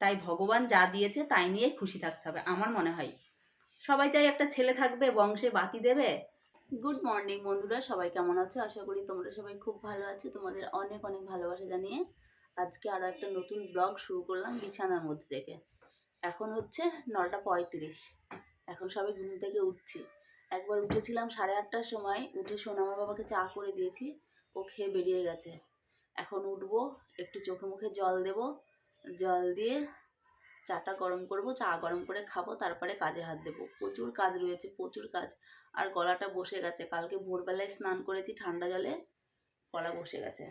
তাই ভগবান যা দিয়েছে তাই নিয়ে খুশি থাকতে হবে, আমার মনে হয়। সবাই চাই একটা ছেলে থাকবে, বংশে বাতি দেবে। গুড মর্নিং বন্ধুরা, সবাই কেমন আছো? আশা করি তোমরা সবাই খুব ভালো আছো। তোমাদের অনেক অনেক ভালোবাসা জানিয়ে আজকে আরও একটা নতুন ব্লগ শুরু করলাম বিছানার মধ্যে থেকে। এখন হচ্ছে নটা পঁয়ত্রিশ। এখন সবাই ঘুম থেকে উঠছি। একবার উঠেছিলাম সাড়ে আটটার সময়, উঠে সোনামার বাবাকে চা করে দিয়েছি। ও খেয়ে বেরিয়ে গেছে। এখন উঠবো, একটু চোখে মুখে জল দেব। জল দিয়ে চাটা গরম করব, চা গরম করে খাব, তারপরে কাজে হাত দেবো। প্রচুর কাজ রয়েছে, প্রচুর কাজ। আর গলাটা বসে গেছে। কালকে ভোরবেলায় স্নান করেছি ঠান্ডা জলে, গলা বসে গেছে।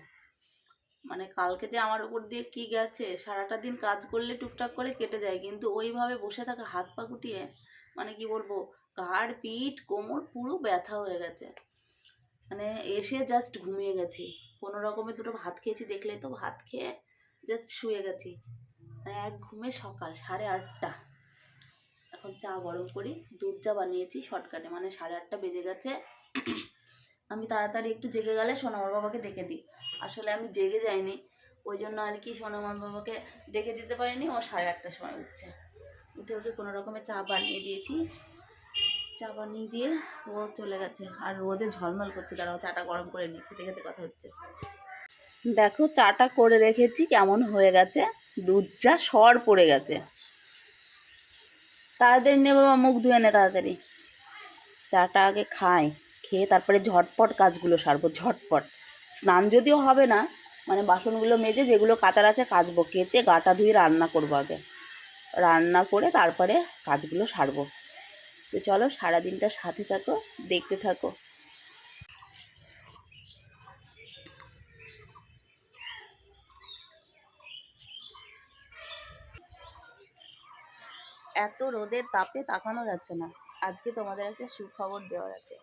মানে কালকে যে আমার উপর দিয়ে কি গেছে, সারাটা দিন কাজ করলে টুকটাক করে কেটে যায়, কিন্তু ওইভাবে বসে থাকা, হাত পা গুটিয়ে মানে কি বলব, ঘাড়, পিঠ, কোমর পুরো ব্যথা হয়ে গেছে। মানে এসে জাস্ট ঘুমিয়ে গেছি। কোনো রকমে দুটো ভাত খেয়েছি, দেখলে তো ভাত খেয়ে জাস্ট শুয়ে গেছি। মানে এক ঘুমে সকাল, সাড়ে আটটা। এখন চা গরম করি, দুধ চা বানিয়েছি শর্টকাটে মানে সাড়ে আটটা বেজে গেছে। আমি তাড়াতাড়ি একটু জেগে গেলে সোনামার বাবাকে ডেকে দিই। আসলে আমি জেগে যাইনি, ওই জন্য আর কি সোনামার বাবাকে ডেকে দিতে পারিনি, ও সাড়ে আটটার সময় উঠছে। উঠে ওকে কোনো রকমের চা বানিয়ে দিয়েছি। চা বানিয়ে দিয়ে ও চলে গেছে। আর রোদে ঝলমল করছে, দাঁড়াও, চাটা গরম করে নি, খেতে খেতে কথা হচ্ছে। দেখো চাটা করে রেখেছি, কেমন হয়ে গেছে? দুধ চা সর পড়ে গেছে। তাড়াতাড়ি নে বাবা, মুখ ধুয়ে নে তাড়াতাড়ি। চাটা আগে খায় খেয়ে তারপরে ঝটপট কাজগুলো সারবো, ঝটপট। স্নান যদিও হবে না মানে বাসনগুলো মেজে যেগুলো কাতার আছে কাচবো, কেচে গাটা ধুয়ে রান্না করব আগে। রান্না করে তারপরে কাজগুলো সারবো। তো চলো সারাদিনটা সাথে থাকো, দেখতে থাকো। এত রোদের তাপে তাকানো যাচ্ছে না। আজকে তোমাদের একটা সুখবর দেওয়ার আছে।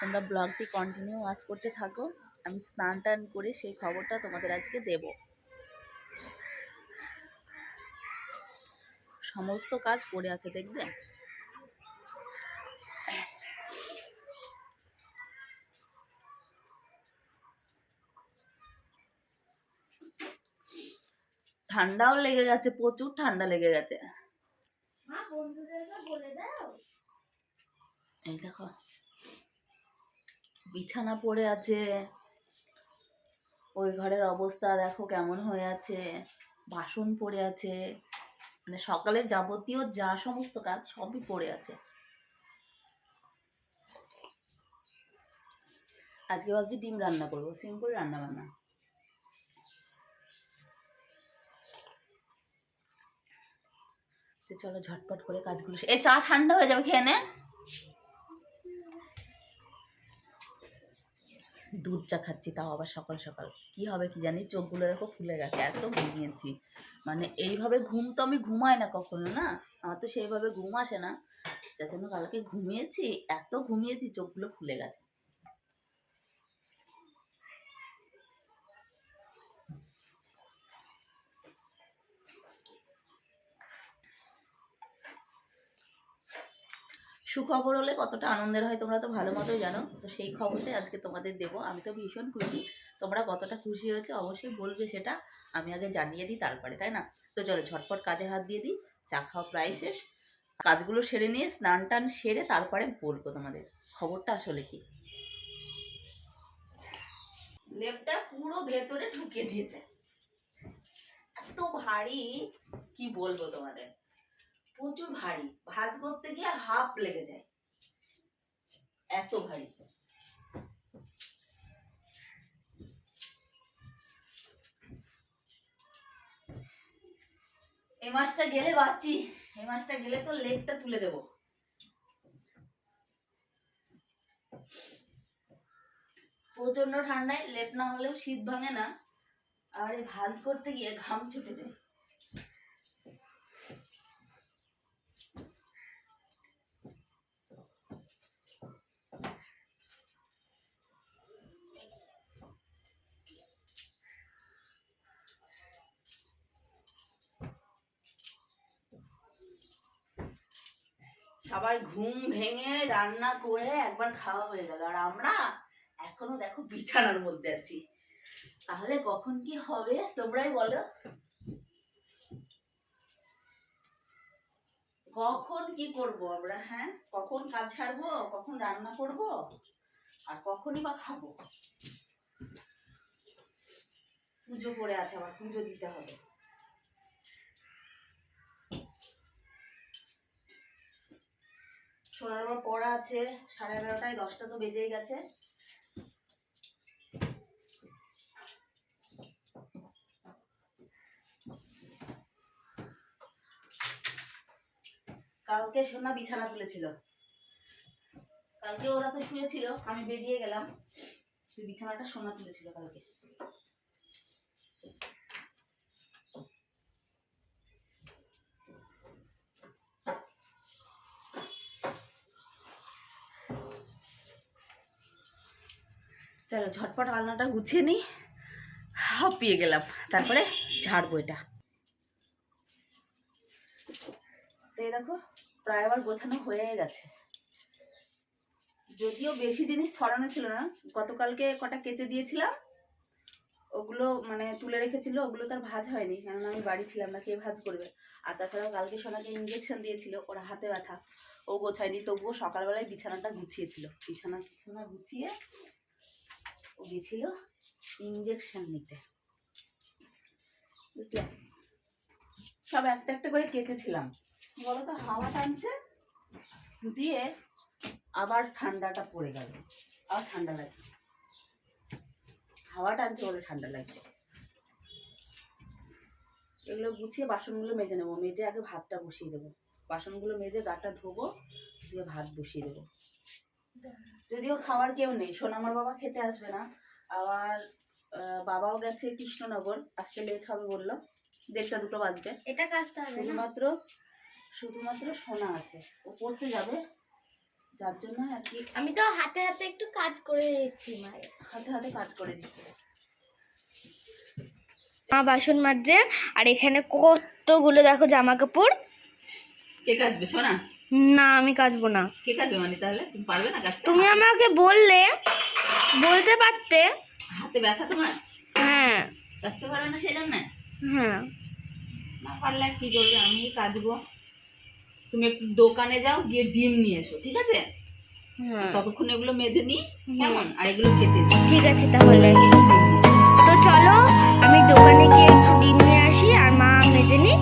তোমরা ব্লগটি কন্টিনিউ ওয়াচ করতে থাকো। আমি স্নান টান করে সেই খবরটা তোমাদের আজকে দেব। সমস্ত কাজ পড়ে আছে, দেখবে? ঠান্ডাও লেগে গেছে প্রচুর ঠান্ডা লেগে গেছে। এই দেখো বিছানা পড়ে আছে। ওই ঘরের অবস্থা দেখো কেমন হয়ে আছে। বাসন পড়ে আছে। মানে সকালের যাবতীয় যা সমস্ত কাজ সবই পড়ে আছে। আজকে ভাবছি ডিম রান্না করব সিম্পল রান্না বান্না তো চলো, ঝটপট করে কাজগুলো এ, চা ঠান্ডা হয়ে যাবে খেয়ে নে। দুধ চা খাচ্ছি, তাও আবার সকাল সকাল। কি হবে কি জানি, চোখগুলো দেখো ফুলে গেছে, এত ঘুমিয়েছি। মানে এইভাবে ঘুম তো আমি ঘুমাই না কখনো, না? আমার তো সেইভাবে ঘুম আসে না। যার জন্য কালকে ঘুমিয়েছি, এত ঘুমিয়েছি, চোখগুলো ফুলে গেছে। সুখবর হলে কতটা আনন্দের হয় তোমরা তো ভালো মতোই জানো। তো সেই খবরটাই আজকে তোমাদের দেবো। আমি তো ভীষণ খুশি। তোমরা কতটা খুশি হয়েছে অবশ্যই বলবে সেটা আমি আগে জানিয়ে দিই তারপরে, তাই না? তো চলো ঝটপট কাজে হাত দিয়ে দিই। চা খাওয়া প্রায় শেষ। কাজগুলো সেরে নিয়ে স্নান টান সেরে তারপরে বলব তোমাদের। খবরটা আসলে কি? লেপটা পুরো ভেতরে ঢুকিয়ে দিয়েছে। এত ভারী, কি বলব তোমাদের? প্রচুর ভারী। ভাজ করতে গিয়ে হাফ লেগে যায়। এত ভারী। এই মাছটা গেলে বাঁচি। এই মাছটা গেলে তো লেগটা তুলে দেব। প্রচণ্ড ঠান্ডায় লেপ না হলেও শীত ভাঙে না। আর এই ভাজ করতে গিয়ে ঘাম ছুটে যায়। সবার ঘুম ভেঙে রান্না করে একবার খাওয়া হয়ে গেল। আর আমরা এখনও দেখো বিছানার মধ্যে আছি। তাহলে কখন কি হবে তোমরাই বলো। কখন কি করব আমরা হ্যাঁ? কখন কাজ ছাড়বো কখন রান্না করব, আর কখনই বা খাব? পুজো পড়ে আছে, আবার পুজো দিতে হবে। সোনার আবার পড়া আছে, সাড়ে এগারোটায়, দশটা তো বেজেই গেছে। কালকে সোনা বিছানা তুলেছিল। কালকে ওরা তো শুয়েছিল, আমি বেরিয়ে গেলাম। বিছানাটা সোনা তুলেছিল কালকে। চলো ঝটপট আলনাটা গুছিয়ে নিই। হাঁপিয়ে গেলাম। তারপরে ঝাড়বো এটা। এই দেখো, প্রায় আবার গোছানো হয়ে গেছে। যদিও বেশি জিনিস ছড়ানো ছিল না, গতকালকে কটা কেচে দিয়েছিলাম, ওগুলো মানে তুলে রেখেছিল, ওগুলো তার ভাজ হয়নি, কেননা আমি বাড়ি ছিলাম না, কে ভাজ করবে? আর তাছাড়াও কালকে সোনাকে ইঞ্জেকশন দিয়েছিল, ওরা হাতে ব্যথা। ও গোছায়নি, তবুও সকালবেলায় বিছানাটা গুছিয়েছিল। বিছানা গুছিয়ে ও গেছিল ইঞ্জেকশন নিতে। বুঝলে? সব একটা একটা করে কেচেছিলাম। বলো তো হাওয়া টানছে, দিয়ে আবার ঠান্ডাটা পড়ে গেল। আবার ঠান্ডা লাগছে। হাওয়া টানছে বলে ঠান্ডা লাগছে। এগুলো গুছিয়ে বাসনগুলো মেজে নেব। মেজে আগে ভাতটা বসিয়ে দেবো। বাসনগুলো মেজে গাটা ধোবো, দিয়ে ভাত বসিয়ে দেবো। যদিও খাওয়ার কেউ নেই। সোনামার বাবা খেতে আসবে না। আবার বাবাও গেছে কৃষ্ণনগর। আসতে লেট হবে বলল। দেড়টা দুটো বাজবে। এটা কাজটা হবে না? শুধুমাত্র শুধুমাত্র সোনা আছে। ও পড়তে যাবে। যার জন্য আর কি আমি তো হাতে হাতে একটু কাজ করে দিচ্ছি মায়ের। হাতে হাতে কাজ করে দিচ্ছি। মা বাসন মাজছে আর এখানে কতগুলো দেখো জামা কাপড়? কে কাজবে সোনা? না আমি কাচবো না। কে কাজবে মানে তাহলে? তুমি পারবে না কাজটা তুমি আমাকে বললে বলতে পারতে। হাতে ব্যথা তোমার? হ্যাঁ। কাজতে পারবে না সেই জন্য হ্যাঁ। না পারলে কি করবে? আমি কাজবো তুমি একটু দোকানে যাও গিয়ে ডিম নিয়ে এসো ঠিক আছে? হ্যাঁ। ততক্ষণ এগুলো মেজে নি কেমন? আর এগুলো কেটে ঠিক আছে তাহলে। তো চলো আমি দোকানে গিয়ে একটু ডিম নিয়ে আসি আর মা মেজে নিক।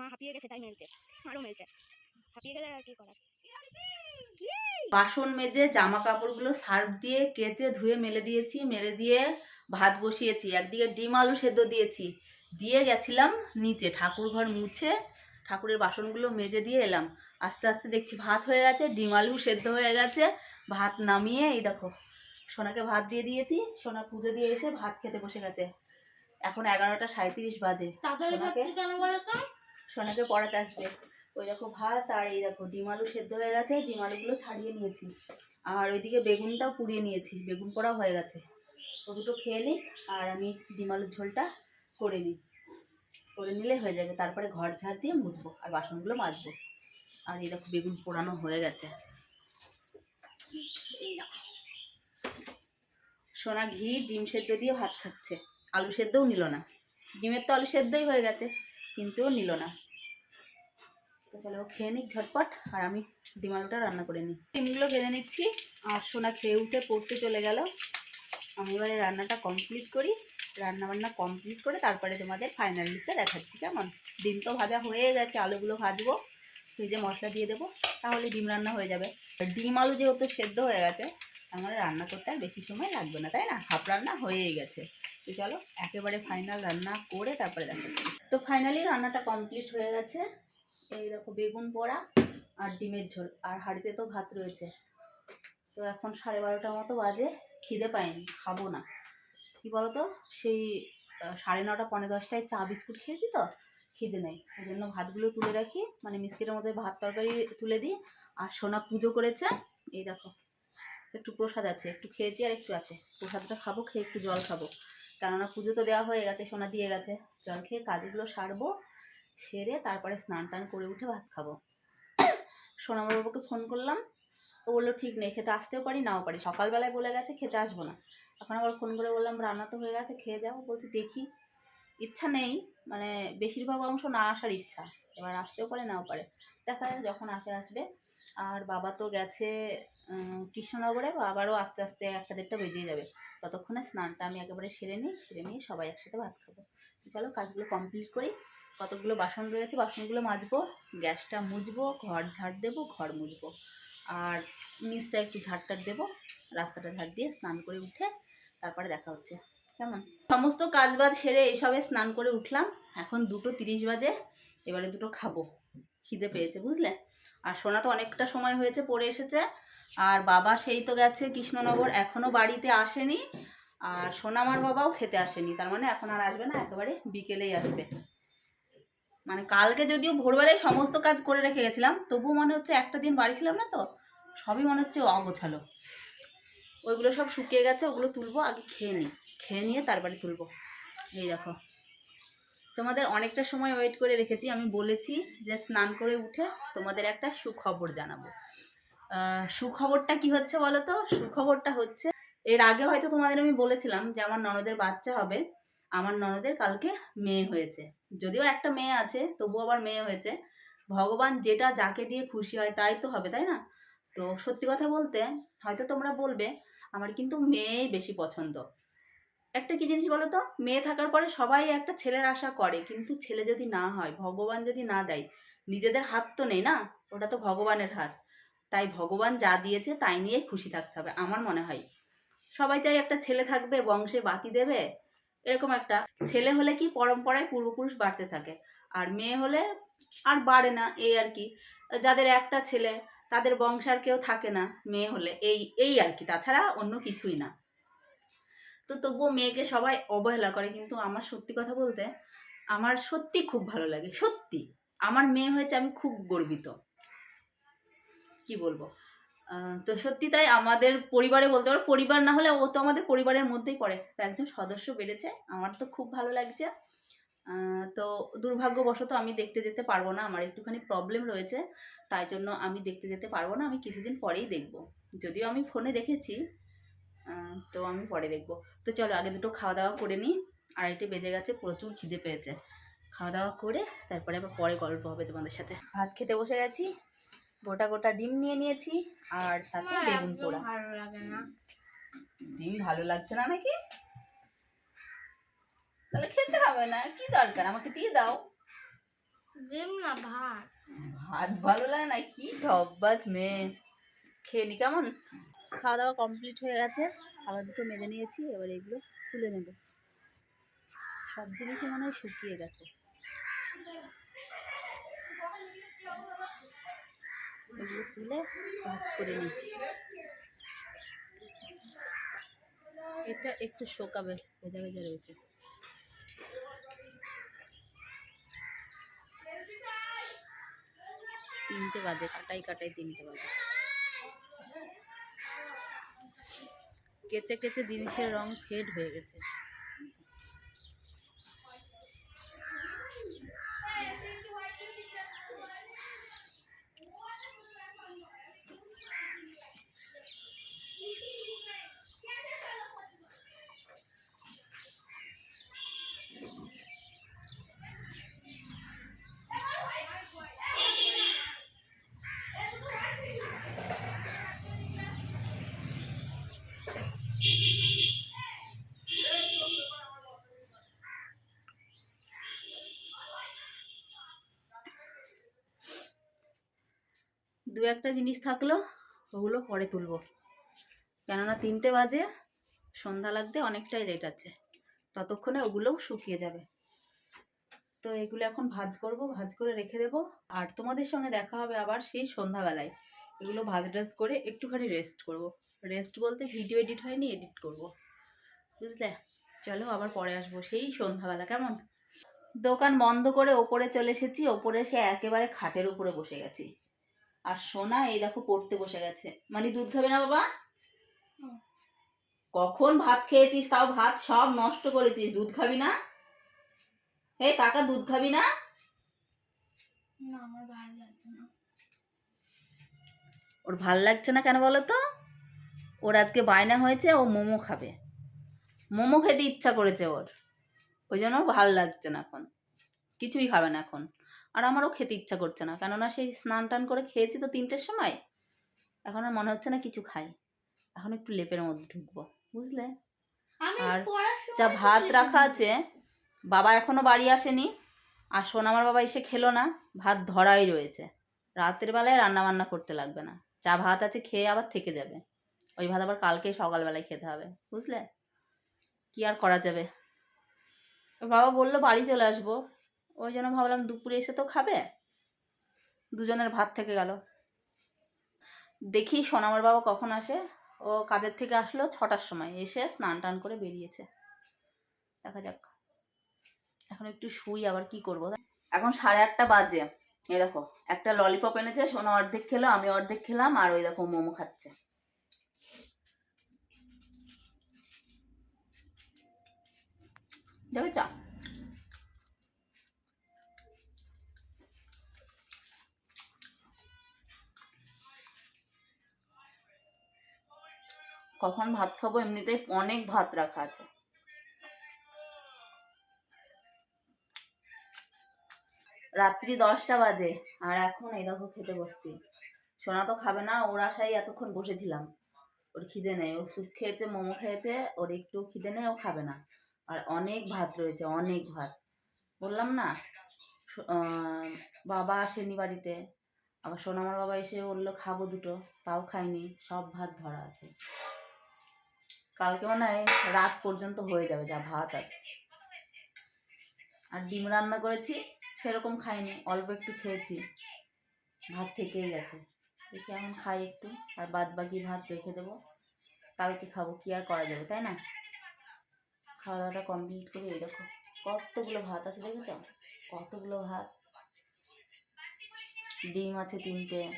মা হাঁপিয়ে গেছে তাই মেলছে আরও মেলছে। হাঁপিয়ে গেলে আর কি করার? বাসন মেজে জামা কাপড়গুলো সার্ফ দিয়ে কেচে ধুয়ে মেলে দিয়েছি মেলে দিয়ে ভাত বসিয়েছি একদিকে ডিম আলু সেদ্ধ দিয়েছি। দিয়ে গেছিলাম নিচে ঠাকুর ঘর মুছে ঠাকুরের বাসনগুলো মেজে দিয়ে এলাম। আস্তে আস্তে দেখছি ভাত হয়ে গেছে ডিম আলু সেদ্ধ হয়ে গেছে ভাত নামিয়ে এই দেখো সোনাকে ভাত দিয়ে দিয়েছি সোনা পুজো দিয়ে এসে ভাত খেতে বসে গেছে। এখন এগারোটা সাঁত্রিশ বাজে। সোনাকে সোনাকে পড়াতে আসবে। ওই দেখো ভাত আর এই দেখো ডিম আলু সেদ্ধ হয়ে গেছে, ডিম আলুগুলো ছাড়িয়ে নিয়েছি। আর ওইদিকে বেগুনটাও পুড়িয়ে নিয়েছি, বেগুন পোড়াও হয়ে গেছে। ও দুটো খেয়ে নিই আর আমি ডিম আলুর ঝোলটা করে নিই। করে নিলে হয়ে যাবে, তারপরে ঘর ঝাড় দিয়ে মুছবো আর বাসনগুলো মাজবো। আর এই দেখো বেগুন পোড়ানো হয়ে গেছে। এই সোনা ঘি, ডিম সেদ্ধ দিয়ে ভাত খাচ্ছে। আলু সেদ্ধও নিল না। ডিমের তো আলু সেদ্ধই হয়ে গেছে, কিন্তু নিল না। তো চলো খেয়ে নিক ঝটপট, আর আমি ডিম আলুটা রান্না করে নিই। ডিমগুলো ভেজে নিচ্ছি, আর সোনা খেয়ে উঠে পড়তে চলে গেল। আমি এবারে রান্নাটা কমপ্লিট করি রান্না বান্না কমপ্লিট করে তারপরে তোমাদের ফাইনাল লুকটা দেখাচ্ছি, কেমন? ডিম তো ভাজা হয়ে গেছে, আলুগুলো ভাজবো, ভেজে মশলা দিয়ে দেবো, তাহলে ডিম রান্না হয়ে যাবে। ডিম আলু যেহেতু সেদ্ধ হয়ে গেছে আমার রান্না করতে আর বেশি সময় লাগবে না, তাই না? হাফ রান্না হয়েই গেছে। তো চলো, একেবারে ফাইনাল রান্না করে তারপরে দেখাচ্ছি। তো ফাইনালি রান্নাটা কমপ্লিট হয়ে গেছে। এই দেখো, বেগুন পোড়া আর ডিমের ঝোল। আর হাঁড়িতে তো ভাত রয়েছে। তো এখন সাড়ে বারোটার মতো বাজে, খিদে পাইনি, খাব না। কি বলতো, সেই সাড়ে নটা পনেরো দশটায় চা, বিস্কুট খেয়েছি তো, খিদে নেই। ওই জন্য ভাতগুলো তুলে রাখি মানে মিষ্টির মধ্যে ভাত তরকারি তুলে দিই। আর সোনা পুজো করেছে, এই দেখো, একটু প্রসাদ আছে, একটু খেয়েছি আর একটু আছে। প্রসাদটা খাব, খেয়ে একটু জল খাব। কেননা পুজো তো দেওয়া হয়ে গেছে, সোনা দিয়ে গেছে। জল খেয়ে কাজগুলো সারবো সেরে তারপরে স্নান টান করে উঠে ভাত খাব। সোনামার বাবুকে ফোন করলাম। ও বলল, ঠিক নেই, খেতে আসতেও পারি, নাও পারি। সকালবেলায় বলে গেছে, খেতে আসব না। এখন আবার ফোন করে বললাম, রান্না তো হয়ে গেছে, খেয়ে যাও। বলছি, দেখি। ইচ্ছা নেই মানে বেশিরভাগ অংশ না আসার ইচ্ছা। এবার আসতেও পারে, নাও পারে। দেখা যাক যখন আসে, আসবে। আর বাবা তো গেছে কৃষ্ণনগরে বাবারও আস্তে আস্তে একটা দেড়টা বেজেই যাবে। ততক্ষণে স্নানটা আমি একেবারে সেরে নিই, সেরে নিয়ে সবাই একসাথে ভাত খাব। চলো, কাজগুলো কমপ্লিট করি। কতগুলো বাসন রয়েছে, বাসনগুলো মাজবো, গ্যাসটা মুছবো ঘর ঝাড় দেবো, ঘর মুছবো আর নিচটা একটু ঝাড়টার দেবো, রাস্তাটা ঝাড় দিয়ে স্নান করে উঠে তারপরে দেখা হচ্ছে। কেমন? সমস্ত কাজ বাজ সেরে এইসবে স্নান করে উঠলাম। এখন দুটো তিরিশ বাজে, এবারে দুটো খাব। খিদে পেয়েছে, বুঝলে? আর সোনা তো অনেকটা সময় হয়েছে, পড়ে এসেছে। আর বাবা সেই তো গেছে কৃষ্ণনগর এখনও বাড়িতে আসেনি। আর সোনামার বাবাও খেতে আসেনি, তার মানে এখন আর আসবে না, একেবারে বিকেলেই আসবে। মানে কালকে যদিও ভোরবেলায় সমস্ত কাজ করে রেখে গেছিলাম তবুও মনে হচ্ছে একটা দিন বাড়ি ছিলাম না তো, সবই মনে হচ্ছে অগোছালো। ওইগুলো সব শুকিয়ে গেছে, ওগুলো তুলবো, আগে খেয়ে নিই। খেয়ে নিয়ে তারপরে তুলবো। এই দেখো। তোমাদের অনেকটা সময় ওয়েট করে রেখেছি, আমি বলেছি যে স্নান করে উঠে তোমাদের একটা সুখবর জানাব। সুখবরটা কি হচ্ছে বলো তো? সুখবরটা হচ্ছে, এর আগে হয়তো তোমাদের আমি বলেছিলাম যে আমার ননদের বাচ্চা হবে। আমার ননদের কালকে মেয়ে হয়েছে। যদিও একটা মেয়ে আছে তবু আবার মেয়ে হয়েছে। ভগবান যেটা যাকে দিয়ে খুশি হয় তাই তো হবে, তাই না? তো সত্যি কথা বলতে হয়তো তোমরা বলবে, আমার কিন্তু মেয়েই বেশি পছন্দ। একটা কি জিনিস বলো তো মেয়ে থাকার পরে সবাই একটা ছেলের আশা করে, কিন্তু ছেলে যদি না হয়, ভগবান যদি না দেয়, নিজেদের হাত তো নেই না? ওটা তো ভগবানের হাত। তাই ভগবান যা দিয়েছে তাই নিয়ে খুশি থাকতে হবে, আমার মনে হয়। সবাই চাই একটা ছেলে থাকবে, বংশে বাতি দেবে এরকম একটা। ছেলে হলে কি পরম্পরায় পূর্বপুরুষ বাড়তে থাকে, আর মেয়ে হলে আর বাড়ে না, এই আর কি। যাদের একটা ছেলে, তাদের বংশ আর কেউ থাকে না মেয়ে হলে, এই এই আর কি। তাছাড়া অন্য কিছুই না। তো তবুও মেয়েকে সবাই অবহেলা করে, কিন্তু আমার সত্যি কথা বলতে আমার সত্যি খুব ভালো লাগে, সত্যি। আমার মেয়ে হয়েছে আমি খুব গর্বিত। কি বলব? তো সত্যি তাই আমাদের পরিবারে বলতে পারো, পরিবার না হলে ও তো আমাদের পরিবারের মধ্যেই পড়ে। তো একজন সদস্য বেড়েছে, আমার তো খুব ভালো লাগছে। তো দুর্ভাগ্যবশত আমি দেখতে যেতে পারব না, আমার একটুখানি প্রবলেম রয়েছে, তাই জন্য আমি দেখতে যেতে পারব না, আমি কিছুদিন পরেই দেখব। যদিও আমি ফোনে দেখেছি তো আমি পরে দেখব। তো চলো আগে দুটো খাওয়া দাওয়া করে নিই, আড়াইটে বেজে গেছে, প্রচুর খিদে পেয়েছে। খাওয়া দাওয়া করে, তারপরে আবার পরে গল্প হবে তোমাদের সাথে। ভাত খেতে বসে গেছি গোটা গোটা ডিম নিয়ে নিয়েছি আর সাথে বেগুন পোড়া। ভালো লাগে না। ডিম ভালো লাগছে না নাকি? তাহলে খেতে হবে না কি দরকার? আমাকে দিয়ে দাও। ডিম না ভাত। ভাত ভালো লাগে না? কি ঢব্বাজ মেয়ে। খেয়ে নি কেমন? খাওয়া দাওয়া কমপ্লিট হয়ে গেছে। খাবার দুটো মেজে নিয়েছি এবার এগুলো তুলে নেব। সব জিনিসই মনে হয় শুকিয়ে গেছে। এগুলো তুলে ভাজ করে নিই। এটা একটু শোকাবে, ভেজা ভেজা রয়েছে। তিনটে বাজে, কাটাই কাটাই তিনটে বাজে। কেচে কেচে জিনিসের রং ফেড হয়ে গেছে। দু একটা জিনিস থাকল, ওগুলো পরে তুলবো। কেননা তিনটে বাজে, সন্ধ্যা লাগতে অনেকটাই লেট আছে। ততক্ষণে ওগুলোও শুকিয়ে যাবে। তো এগুলো এখন ভাজ করব, ভাজ করে রেখে দেবো। আর তোমাদের সঙ্গে দেখা হবে আবার সেই সন্ধ্যাবেলায়। এগুলো ভাজ টাজ করে একটুখানি রেস্ট করব। রেস্ট বলতে ভিডিও এডিট হয়নি এডিট করব। বুঝলে? চলো আবার পরে আসব সেই সন্ধ্যাবেলা, কেমন? দোকান বন্ধ করে ওপরে চলে এসেছি, ওপরে সে একেবারে খাটের উপরে বসে গেছি। আর সোনা এই দেখো পড়তে বসে গেছে। মানে দুধ খাবে না বাবা? কখন ভাত খেয়েছিস তাও ভাত সব নষ্ট করেছিস। দুধ খাবি না? হে কাকা দুধ খাবি না? না আমার ভালো লাগছে না। ওর ভালো লাগছে না কেন বলো তো? ওর আজকে বায়না হয়েছে ও মোমো খাবে। মোমো খেতে ইচ্ছা করেছে ওর। ওই জন্য ওর ভালো লাগছে না এখন। কিছুই খাবে না এখন। আর আমারও খেতে ইচ্ছা করছে না। কেননা সেই স্নান টান করে খেয়েছি তো তিনটের সময়। এখন আর মনে হচ্ছে না কিছু খাই। এখন একটু লেপের মধ্যে ঢুকবো বুঝলে? আর যা ভাত রাখা আছে বাবা এখনও বাড়ি আসেনি। আর শোন আমার বাবা এসে খেলো না ভাত ধরাই রয়েছে। রাতের বেলায় রান্না বান্না করতে লাগবে না। যা ভাত আছে খেয়ে আবার থেকে যাবে। ওই ভাত আবার কালকে সকালবেলায় খেতে হবে বুঝলে? কি আর করা যাবে? বাবা বলল বাড়ি চলে আসব। ওই জন্য ভাবলাম দুপুরে এসে তো খাবে। দুজনের ভাত থেকে গেল। দেখি সোনামার বাবা কখন আসে। ও কাজের থেকে আসলো ছটার সময়। এসে স্নান টান করে বেরিয়েছে। দেখা যাক। এখন একটু শুই, আবার কি করব? এখন সাড়ে আটটা বাজে। এই দেখো, একটা ললিপপ এনেছে, সোনা অর্ধেক খেলো, আমি অর্ধেক খেলাম, আর ওই দেখো মোমো খাচ্ছে। দেখেছ? কখন ভাত খাব? এমনিতেই অনেক ভাত রাখা আছে। রাত্রি দশটা বাজে, আর এখন এই দেখো খেতে বসছি। সোনা তো খাবে না, ওর আশায় এতক্ষণ বসেছিলাম। ওর খিদে নেই, ও স্যুপ খেয়েছে, মোমো খেয়েছে, ওর একটু খিদে নেই, ও খাবে না। আর অনেক ভাত রয়েছে, অনেক ভাত। বললাম না বাবা আসেনি বাড়িতে। আবার সোনামার বাবা এসে বলল, খাব দুটো। তাও খাইনি, সব ভাত ধরা আছে। কালকে মনে হয় রাত পর্যন্ত হয়ে যাবে যা ভাত আছে। আর ডিম রান্না করেছি, সেরকম খাইনি, অল্প একটু খেয়েছি। ভাত থেকেই গেছে। এখন খাই একটু, আর বাদ বাকি ভাত রেখে দেবো। কালকে খাব, কি আর করা যাবে, তাই না? খাওয়া দাওয়াটা কমপ্লিট করি, এই দেখো, কতগুলো ভাত আছে দেখেছ? কতগুলো ভাত? ডিম আছে তিনটে।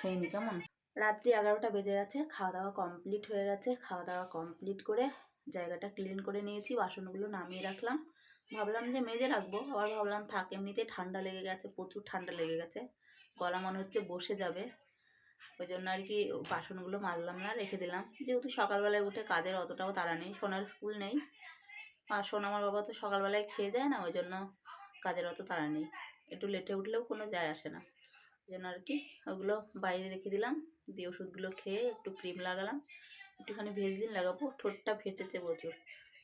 খেয়ে নি কেমন? রাত্রি এগারোটা বেজে গেছে খাওয়া দাওয়া কমপ্লিট হয়ে গেছে। খাওয়া দাওয়া কমপ্লিট করে জায়গাটা ক্লিন করে নিয়েছি, বাসনগুলো নামিয়ে রাখলাম। ভাবলাম যে মেজে রাখব, আবার ভাবলাম থাক, এমনিতে ঠান্ডা লেগে গেছে, প্রচুর ঠান্ডা লেগে গেছে। গলা মনে হচ্ছে বসে যাবে। ওই জন্য আর কি বাসনগুলো মাজলাম না, রেখে দিলাম। যেহেতু সকালবেলায় উঠে কাজের অতটাও তাড়া নেই, সোনার স্কুল নেই। আর সোনা আমার বাবা তো সকালবেলায় খেয়ে যায় না, ওই জন্য কাজের অত তাড়া নেই। একটু লেটে উঠলেও কোনো যায় আসে না। জন্য আর কি ওগুলো বাইরে রেখে দিলাম। দিয়ে ওষুধগুলো খেয়ে একটু ক্রিম লাগালাম। একটুখানি ভেজলিন লাগাবো। ঠোঁটটা ফেটেছে প্রচুর।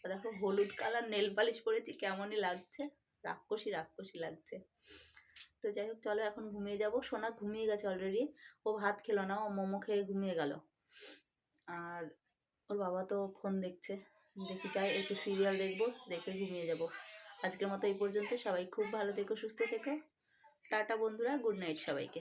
দেখো হলুদ কালার নেল পালিশ করেছি, কেমনই লাগছে। রাক্ষসী রাক্ষসী লাগছে। তো যাই হোক, চলো এখন ঘুমিয়ে যাব। সোনা ঘুমিয়ে গেছে অলরেডি ও ভাত খেলো না, ও মোমো খেয়ে ঘুমিয়ে গেল। আর ওর বাবা তো ফোন দেখছে। দেখি চাই একটু সিরিয়াল দেখব, দেখে ঘুমিয়ে যাব। আজকের মতো এই পর্যন্ত। সবাই খুব ভালো থেকো, সুস্থ থেকো। টাটা বন্ধুরা গুড নাইট সবাইকে।